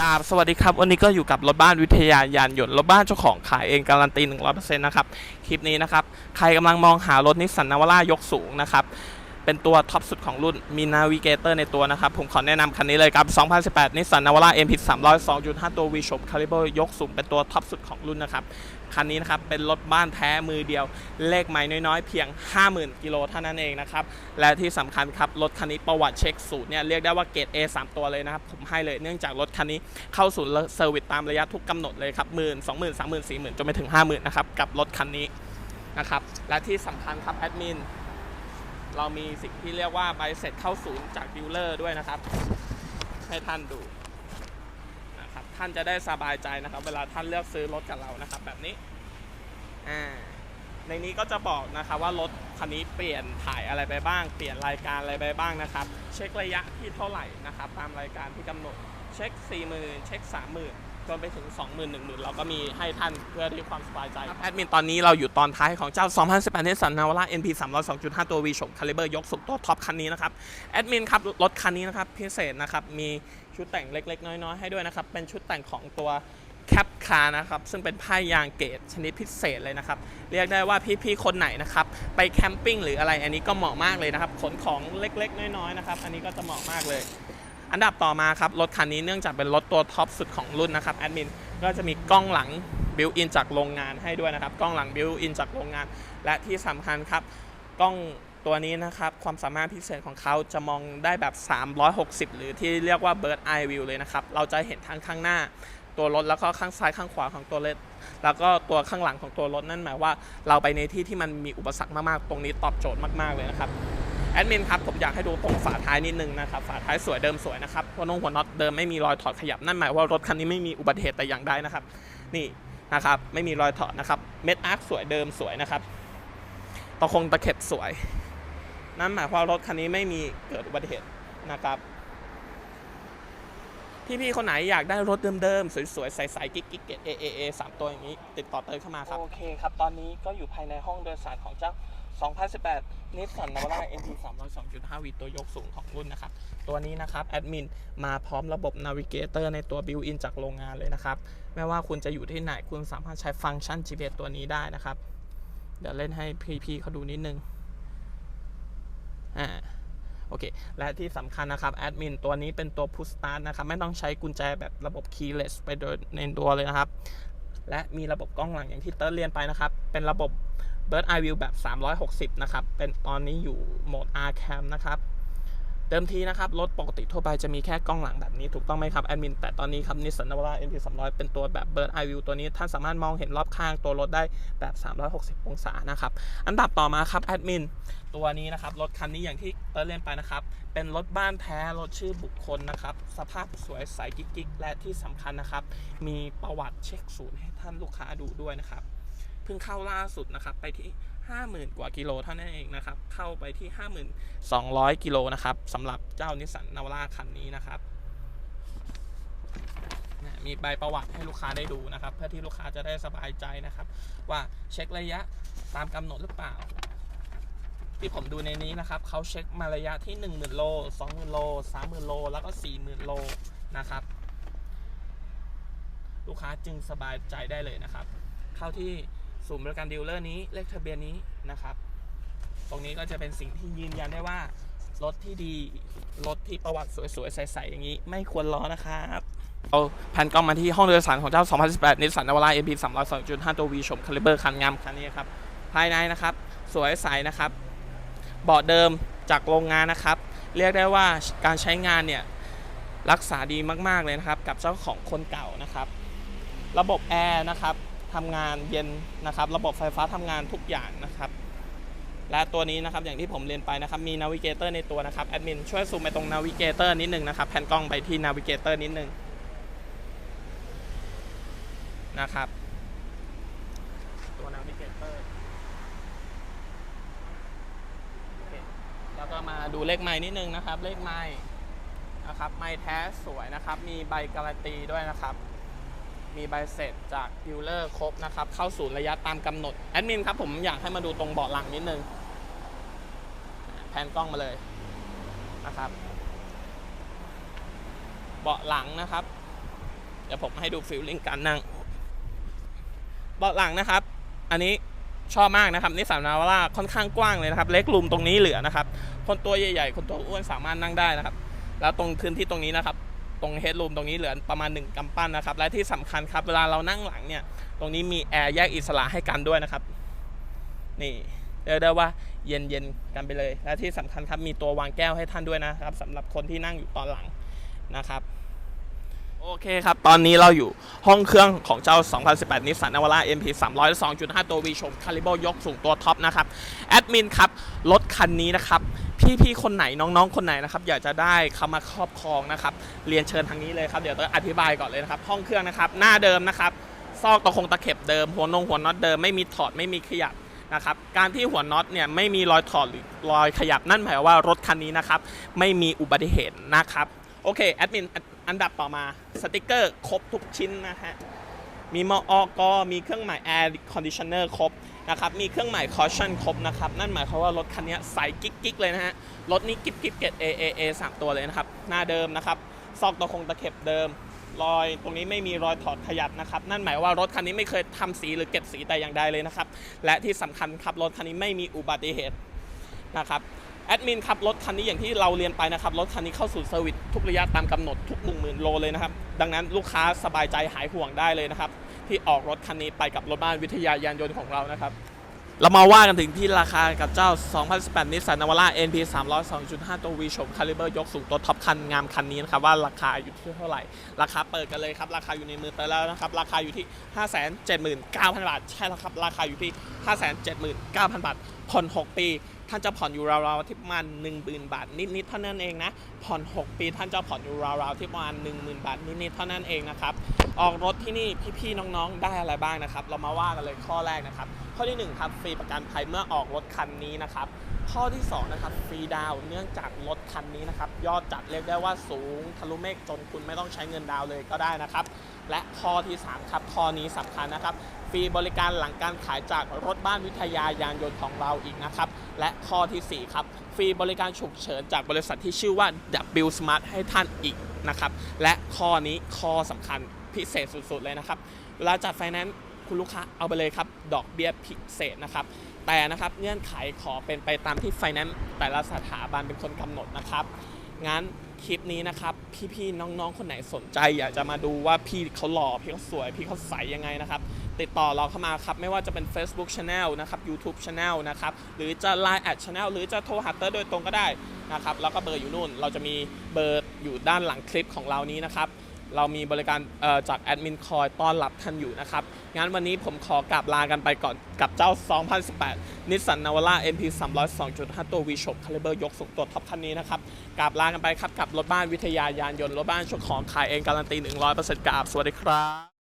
กราบสวัสดีครับ วันนี้ก็อยู่กับรถบ้านวิทยายานยนต์รถบ้านเจ้าของขายเองการันตี100%นะครับ คลิปนี้นะครับ ใครกำลังมองหารถนิสสันนาวาร่ายกสูงนะครับ เป็นตัวท็อปสุดของรุ่นมีนาวิเกเตอร์ในตัวนะครับ ผมขอแนะนำคันนี้เลยครับ 2018นิสสันนาวาร่า MP 300 2.5 ตัว V Shop Caliber ยกสูงเป็นตัวท็อปสุดของรุ่นนะครับ คันนี้นะครับ เป็นรถบ้านแท้มือเดียว เลขไม่น้อยๆ เพียง 50,000 กิโลเท่านั้นเองนะครับ และที่สำคัญครับ รถคันนี้ประวัติเช็คสูตรเนี่ยเรียกได้ว่าเกรด A 3 ตัวเลยนะครับ ผมให้เลยเนื่องจากรถคันนี้เข้าศูนย์เซอร์วิสตามระยะทุกกำหนดเลยครับหมื่นสองหมื่นสามหมื่นสี่หมื่นจนไปถึงห้าหมื่นนะครับกับรถคันนี้นะครับและที่สำคัญครับแอดมิน เรามีสิ่งที่เรียกว่าใบเสร็จเข้าศูนย์จากดีลเลอร์ด้วยนะครับ ให้ท่านดูนะครับท่านจะได้สบายใจนะครับ เวลาท่านเลือกซื้อรถกับเรานะครับ แบบนี้อ่าในนี้ก็จะบอกนะครับว่ารถคันนี้เปลี่ยนถ่ายอะไรไปบ้าง เปลี่ยนรายการอะไรไปบ้างนะครับ เช็คระยะที่เท่าไหร่นะครับ ตามรายการที่กำหนด เช็ค 40,000 เช็ค 30,000 จนไปถึง 20,000 10,000 เราก็มีให้ท่านเพื่อที่ความสบายใจแอดมินตอนนี้เราอยู่ตอนท้ายของเจ้า 2018นิสสันนาวาร่า NP 302.5 ตัว V ชมคาลิเบอร์ยกสูงตัวท็อปคันนี้นะครับแอดมินครับรถคันนี้นะครับพิเศษนะครับมีชุดแต่งเล็กๆ น้อยๆ ให้ด้วยนะครับเป็นชุดแต่งของตัวแคปคาร์นะครับซึ่งเป็นผ้ายางเกรดชนิดพิเศษเลยนะครับ เรียกได้ว่าพี่ๆคนไหนนะครับ ไปแคมปิ้งหรืออะไรอันนี้ก็เหมาะมากเลยนะครับขนของเล็กๆ น้อยๆนะครับ อันนี้ก็จะเหมาะมากเลย อันดับต่อมาครับ รถคันนี้เนื่องจากเป็นรถตัวท็อปสุดของรุ่นนะครับแอดมินก็จะมีกล้องหลังบิวอินจากโรงงานให้ด้วยนะครับ กล้องหลังบิวอินจากโรงงาน และที่สำคัญครับกล้องตัวนี้นะครับความสามารถพิเศษของเขาจะมองได้แบบ 360 หรือที่เรียกว่า Bird Eye View เลยนะครับ เราจะเห็นทั้งข้างหน้าตัวรถแล้วก็ข้างซ้ายข้างขวาของตัวรถแล้วก็ตัวข้างหลังของตัวรถนั่นหมายว่า เราไปในที่ที่มันมีอุปสรรคมากๆ ตรงนี้ตอบโจทย์มากๆเลยนะครับ แอดมินครับผมอยากให้ดูตรงฝาท้ายนิดนึงนะครับฝาท้ายสวยเดิมสวยนะครับหัวนงหัวน็อตเดิมไม่มีรอยถอดขยับนั่นหมายว่ารถคันนี้ไม่มีอุบัติเหตุแต่อย่างใดนะครับ นี่นะครับไม่มีรอยถอดนะครับเม็ดอาร์คสวยเดิมสวยนะครับตะคงตะเข็บสวย นั่นหมายความว่ารถคันนี้ไม่มีเกิดอุบัติเหตุนะครับพี่ๆคนไหนอยากได้รถเดิมๆสวยๆใสๆกิ๊กกิ๊กเกตเอเอเอสามตัวอย่างนี้ ติดต่อเตยเข้ามาครับโอเคครับตอนนี้ก็อยู่ภายในห้องโดยสารของเจ้า 2018นิสสันนาวาร่า NT 302.5 V ตัวยกสูงของรุ่นนะครับ ตัวนี้นะครับแอดมินมาพร้อมระบบนาวิเกเตอร์ในตัวบิวอินจากโรงงานเลยนะครับ ไม่ว่าคุณจะอยู่ที่ไหนคุณสามารถใช้ฟังก์ชัน GPS ตัวนี้ได้นะครับ เดี๋ยวเล่นให้พี่ๆเขาดูนิดนึง อ่าโอเค และที่สำคัญนะครับแอดมินตัวนี้เป็นตัว push start นะครับ ไม่ต้องใช้กุญแจแบบระบบ keyless ไปโดยในตัวเลยนะครับ และมีระบบกล้องหลังอย่างที่เติร์ดเรียนไปนะครับ เป็นระบบ bird eye view แบบ 360 นะครับ เป็นตอนนี้อยู่โหมด R cam นะครับ เดิมทีนะครับรถปกติทั่วไปจะมีแค่กล้องหลังแบบนี้ถูกต้องไหมครับแอดมินแต่ตอนนี้ครับ Nissan Navara NP 300เป็นตัวแบบ bird eye view ตัวนี้ท่านสามารถมองเห็นรอบข้างตัวรถได้แบบ 360 องศานะครับอันดับต่อมาครับแอดมินตัวนี้นะครับรถคันนี้อย่างที่เติร์เล่นไปนะครับเป็นรถบ้านแท้รถชื่อบุคคลนะครับสภาพสวยใสกิ๊กๆและที่สำคัญนะครับมีประวัติเช็คศูนย์ให้ท่านลูกค้าดูด้วยนะครับ พิ่งเข้าล่าสุดนะครับ ไปที่ 50,000 กว่ากิโลเท่านั้นเองนะครับ เข้าไปที่ 5,200 กิโลนะครับสำหรับเจ้านิสสันนาวราคันนี้นะครับมีใบประวัติให้ลูกค้าได้ดูนะครับ เพื่อที่ลูกค้าจะได้สบายใจนะครับ ว่าเช็คระยะตามกำหนดหรือเปล่า ที่ผมดูในนี้นะครับเขาเช็คมาระยะที่ 10,000โล20,000โล30,000โลแล้วก็40,000โลนะครับ ลูกค้าจึงสบายใจได้เลยนะครับ เข้าที่ ศูนย์บริการดีลเลอร์นี้เลขทะเบียนนี้นะครับ ตรงนี้ก็จะเป็นสิ่งที่ยืนยันได้ว่า รถที่ดีรถที่ประวัติสวยๆใสๆอย่างนี้ ไม่ควรล้อนะครับเอาแผ่นกล้องมาที่ห้องโดยสารของเจ้า 2018 นิสสันนวาร่า MP 302.5 ตัว V ชมคาลิเบอร์คันงามคันนี้ครับ ภายในนะครับ สวยใสนะครับ เบาะเดิมจากโรงงานนะครับ เรียกได้ว่าการใช้งานเนี่ย รักษาดีมาก ๆ เลยนะครับ กับเจ้าของคนเก่านะครับ ระบบแอร์นะครับ ทำงานเย็นนะครับ ระบบไฟฟ้าทำงานทุกอย่างนะครับ และตัวนี้นะครับอย่างที่ผมเรียนไปนะครับ มีนาวิเกเตอร์ในตัวนะครับแอดมินช่วยซูมไปตรงนาวิเกเตอร์นิดนึงนะครับแผ่นกล้องไปที่นาวิเกเตอร์นิดนึงนะครับตัวนาวิเกเตอร์แล้วก็มาดูเลขไม้นิดนึงนะครับ เลขไม้นะครับไม้แท้สวยนะครับ มีใบการันตีด้วยนะครับ มีใบเสร็จจากดิวเลอร์ครบนะครับ เข้าศูนย์ระยะตามกำหนด แอดมินครับผมอยากให้มาดูตรงเบาะหลังนิดนึง แพนกล้องมาเลยนะครับ เบาะหลังนะครับ เดี๋ยวผมให้ดูฟิลลิ่งการนั่ง เบาะหลังนะครับ อันนี้ชอบมากนะครับนิสสันนาวาร่าค่อนข้างกว้างเลยนะครับ เล็กลุมตรงนี้เหลือนะครับ คนตัวใหญ่ๆ คนตัวอ้วนสามารถนั่งได้นะครับ แล้วตรงพื้นที่ตรงนี้นะครับ ตรงเฮดรูมตรงนี้เหลือประมาณ 1กำปั้นนะครับ และที่สำคัญครับ เวลาเรานั่งหลังเนี่ย ตรงนี้มีแอร์แยกอิสระให้กันด้วยนะครับ นี่เรียกได้ว่าเย็นๆกันไปเลย และที่สำคัญครับมีตัววางแก้วให้ท่านด้วยนะครับสำหรับคนที่นั่งอยู่ตอนหลังนะครับโอเคครับ ตอนนี้เราอยู่ห้องเครื่องของเจ้า 2018นิสสันนาวาร่า MP 302.5 ตัว V ชมคาลิเบอร์ยกสูงตัวท็อปนะครับ แอดมินครับ รถคันนี้นะครับ พี่ๆคนไหนน้องๆคนไหนนะครับอยากจะได้เข้ามาครอบครองนะครับเรียนเชิญทางนี้เลยครับเดี๋ยวต้องอธิบายก่อนเลยนะครับห้องเครื่องนะครับหน้าเดิมนะครับซอกตะคงตะเข็บเดิมหัวนงหัวน็อตเดิมไม่มีถอดไม่มีขยับนะครับการที่หัวน็อตเนี่ยไม่มีรอยถอดหรือรอยขยับนั่นหมายว่ารถคันนี้นะครับไม่มีอุบัติเหตุนะครับโอเคแอดมินอันดับต่อมาสติกเกอร์ครบทุกชิ้นนะฮะมีมออกมีเครื่องหมาย Air Conditioner ครบ นะครับมีเครื่องหมาย Caution ครบนะครับนั่นหมายความว่ารถคันนี้ใสกิ๊กกิ๊กเลยนะฮะรถนี้กิ๊บกิ๊บเกต A A A สามตัวเลยนะครับหน้าเดิมนะครับซอกตะคงตะเข็บเดิมรอยตรงนี้ไม่มีรอยถอดขยับนะครับ นั่นหมายว่ารถคันนี้ไม่เคยทำสีหรือเก็บสีแต่อย่างใดเลยนะครับ และที่สำคัญครับรถคันนี้ไม่มีอุบัติเหตุนะครับแอดมินครับรถคันนี้อย่างที่เราเรียนไปนะครับรถคันนี้เข้าสู่เซอร์วิสทุกระยะตามกำหนดทุก1 0,000โลเลยนะครับ ดังนั้นลูกค้าสบายใจหายห่วงได้เลยนะครับ ที่ออกรถคันนี้ไปกับรถบ้านวิทยายานยนต์ของเรานะครับ เรามาว่ากันถึงที่ราคากับเจ้า 2018 Nissan Navara NP 300 2.5 ตัว V ชมคาลิเบอร์ยกสูงตัวท็อปคันงามคันนี้นะครับว่าราคาอยู่ที่เท่าไหร่ ราคาเปิดกันเลยครับ ราคาอยู่ในมือเตอแล้วนะครับ ราคาอยู่ที่ 579,000 บาท ใช่แล้วครับ ราคาอยู่ที่ 579,000 บาท ผ่อน 6 ปี ท่านจะผ่อนอยู่ราวๆที่ประมาณ10,000 บาท นิดๆเท่านั้นเองนะ ผ่อน 6 ปี ท่านจะผ่อนอยู่ราวๆที่ประมาณ 10,000 บาท นิดๆเท่านั้นเองนะครับ ออกรถที่นี่พี่ๆน้องๆได้อะไรบ้างนะครับ เรามาว่ากันเลยข้อแรกนะครับ ข้อที่หนึ่งครับฟรีประกันภัยเมื่อออกรถคันนี้นะครับ ข้อที่สองนะครับฟรีดาวเนื่องจากรถคันนี้นะครับ ยอดจัดเรียกได้ว่าสูงทะลุเมฆจนคุณไม่ต้องใช้เงินดาวเลยก็ได้นะครับ และข้อที่สามครับ ข้อนี้สำคัญนะครับฟรีบริการหลังการขายจากรถบ้านวิทยายานยนต์ของเราอีกนะครับ และข้อที่สี่ครับ ฟรีบริการฉุกเฉินจากบริษัทที่ชื่อว่า W Smart ให้ท่านอีกนะครับ และข้อนี้ข้อสำคัญพิเศษสุดๆเลยนะครับ เวลาจัดไฟแนนซ์ คุณลูกค้าเอาไปเลยครับ ดอกเบี้ยพิเศษนะครับ แต่นะครับเงื่อนไขขอเป็นไปตามที่ไฟแนนซ์แต่ละสถาบันเป็นคนกำหนดนะครับ งั้นคลิปนี้นะครับ พี่ๆน้องๆ คนไหนสนใจ อยากจะมาดูว่าพี่เขาหล่อพี่เขาสวย พี่เขาใสยังไงนะครับ ติดต่อเราเข้ามาครับ ไม่ว่าจะเป็น Facebook Channel นะครับ YouTube Channel นะครับ หรือจะ Line at Channel หรือจะโทรหาเตอร์โดยตรงก็ได้นะครับ แล้วก็เบอร์อยู่นู่น เราจะมีเบอร์อยู่ด้านหลังคลิปของเรานี้นะครับ เรามีบริการจากแอดมินคอยต้อนรับท่านอยู่นะครับ งั้นวันนี้ผมขอกลับลากันไปก่อนกับเจ้า 2018นิสสันนาวาร่า NP 300 2.5 ตัว V Shop Caliber ยกสูงตัวท็อปคันนี้นะครับ กลับลากันไปครับกับรถบ้านวิทยายานยนต์รถบ้านชุดของขายเองการันตี 100%กราบสวัสดีครับ